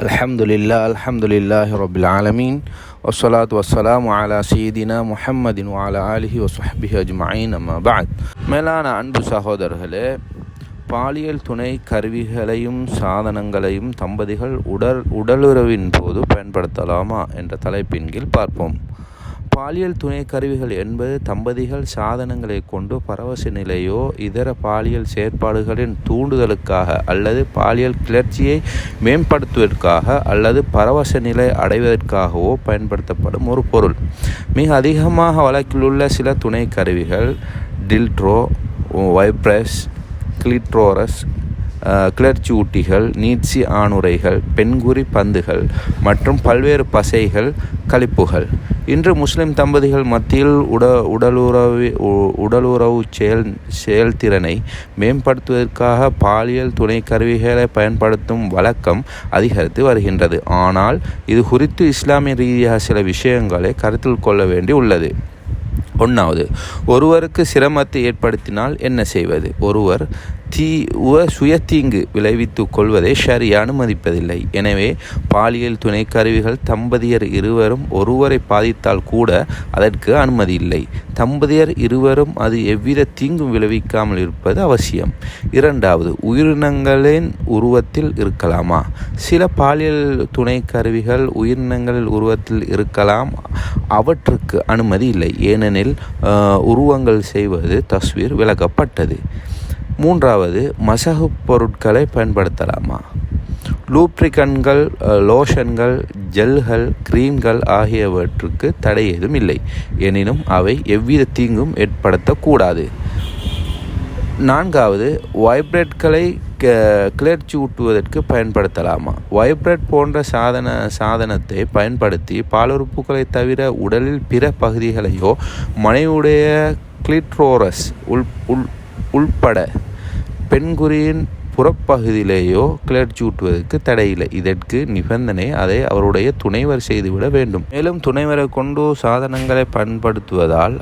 அலமதுல்லா அலமதுல்லாஹி ரபில் ஆலமீன் வசலாத் வசலாம் அலா சீதினா முஹம்மதின் வாலா அலிஹி வசஹபி அஜ்மாயின் அம்மாபாத் மேலான அன்பு சகோதரர்களே பாலியல் துணை கருவிகளையும் சாதனங்களையும் தம்பதிகள் உடல் உடலுறவின் போது பயன்படுத்தலாமா என்ற தலைப்பின் கீழ் பார்ப்போம். பாலியல் துணை கருவிகள் என்பது தம்பதிகள் சாதனங்களை கொண்டு பரவச நிலையோ இதர பாலியல் செயற்பாடுகளின் தூண்டுதலுக்காக அல்லது பாலியல் கிளர்ச்சியை மேம்படுத்துவதற்காக அல்லது பரவச நிலை அடைவதற்காகவோ பயன்படுத்தப்படும் ஒரு பொருள். மிக அதிகமாக வழக்கிலுள்ள சில துணை கருவிகள் டில்ட்ரோ வைப்ரஸ் கிளிட்ரோரஸ் கிளர்ச்சி ஊட்டிகள் நீட்சி ஆணுரைகள் பெண்குறி பந்துகள் மற்றும் பல்வேறு பசைகள் கழிப்புகள். இன்று முஸ்லிம் தம்பதிகள் மத்தியில் உட உடலுறவு உடலுறவு செயல் செயல்திறனை மேம்படுத்துவதற்காக பாலியல் துணை கருவிகளை பயன்படுத்தும் வழக்கம் அதிகரித்து வருகின்றது. ஆனால் இது குறித்து இஸ்லாமிய ரீதியாக சில விஷயங்களை கருத்தில் கொள்ள வேண்டி உள்ளது ஒன்றாவது ஒருவருக்கு சிரமத்தை ஏற்படுத்தினால் என்ன செய்வது? ஒருவர் தீ சுயத்தீங்கு விளைவித்து கொள்வதை ஷரி அனுமதிப்பதில்லை எனவே பாலியல் துணை கருவிகள் தம்பதியர் இருவரும் ஒருவரை பாதித்தால் கூட அதற்கு அனுமதி இல்லை. தம்பதியர் இருவரும் அது எவ்வித தீங்கும் விளைவிக்காமல் இருப்பது அவசியம். இரண்டாவது உயிரினங்களின் உருவத்தில் இருக்கலாமா? சில பாலியல் துணை கருவிகள் உயிரினங்களின் உருவத்தில் இருக்கலாம் அவற்றுக்கு அனுமதி இல்லை. ஏனெனில் உருவங்கள் செய்வது தஸ்வீர் விலகப்பட்டது மூன்றாவது மசகு பொருட்களை பயன்படுத்தலாமா? லூப்ரிகன்கள் லோஷன்கள் ஜெல்கள் கிரீம்கள் ஆகியவற்றுக்கு தடை ஏதும் இல்லை. எனினும் அவை எவ்வித தீங்கும் ஏற்படுத்தக்கூடாது. நான்காவது வைப்ரேட்களை கிளர்ச்சி ஊட்டுவதற்கு பயன்படுத்தலாமா? வைப்ரேட் போன்ற சாதன சாதனத்தை பயன்படுத்தி பாலுறுப்புகளை தவிர உடலில் பிற பகுதிகளையோ மனைவுடைய கிளிட்ரோரஸ் உள் உள் உள்பட பெண்குறியின் புறப்பகுதியிலேயோ கிளர்ச்சி ஊட்டுவதற்கு தடையில்லை. இதற்கு நிபந்தனை அதை அவருடைய துணைவர் செய்துவிட வேண்டும். மேலும் துணைவரை கொண்டு சாதனங்களை பயன்படுத்துவதால்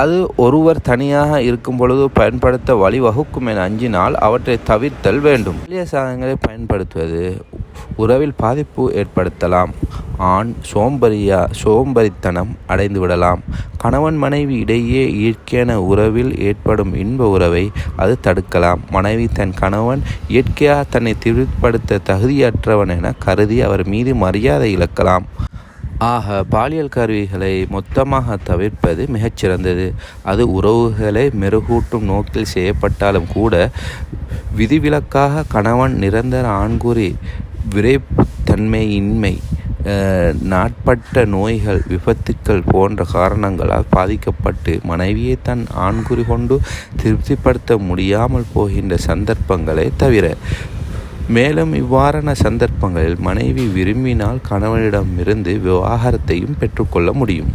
அது ஒருவர் தனியாக இருக்கும் பொழுது பயன்படுத்த வழிவகுக்கும் என அஞ்சினால் அவற்றை தவிர்த்தல் வேண்டும். எளிய சாதனங்களை பயன்படுத்துவது உறவில் பாதிப்பு ஏற்படுத்தலாம். ஆண் சோம்பரியா சோம்பரித்தனம் அடைந்து விடலாம். கணவன் மனைவி இடையே இயற்கையான உறவில் ஏற்படும் இன்ப உறவை அது தடுக்கலாம். மனைவி தன் கணவன் இயற்கையாக தன்னை திருப்படுத்த தகுதியற்றவன் என கருதி அவர் மீது மரியாதை இழக்கலாம். ஆக பாலியல் கருவிகளை மொத்தமாக தவிர்ப்பது மிகச்சிறந்தது. அது உறவுகளை மெருகூட்டும் நோக்கில் செய்யப்பட்டாலும் கூட விதிவிலக்காக கணவன் நிரந்தர ஆண்குறி விரைப்புத்தன்மையின்மை நாட்பட்ட நோய்கள் விபத்துக்கள் போன்ற காரணங்களால் பாதிக்கப்பட்டு மனைவியை தன் ஆண்குறி கொண்டு திருப்திப்படுத்த முடியாமல் போகின்ற சந்தர்ப்பங்களை தவிர மேலும் இவ்வாறான சந்தர்ப்பங்களில் மனைவி விரும்பினால் கணவனிடமிருந்து விவாகரத்தையும் பெற்றுக்கொள்ள முடியும்.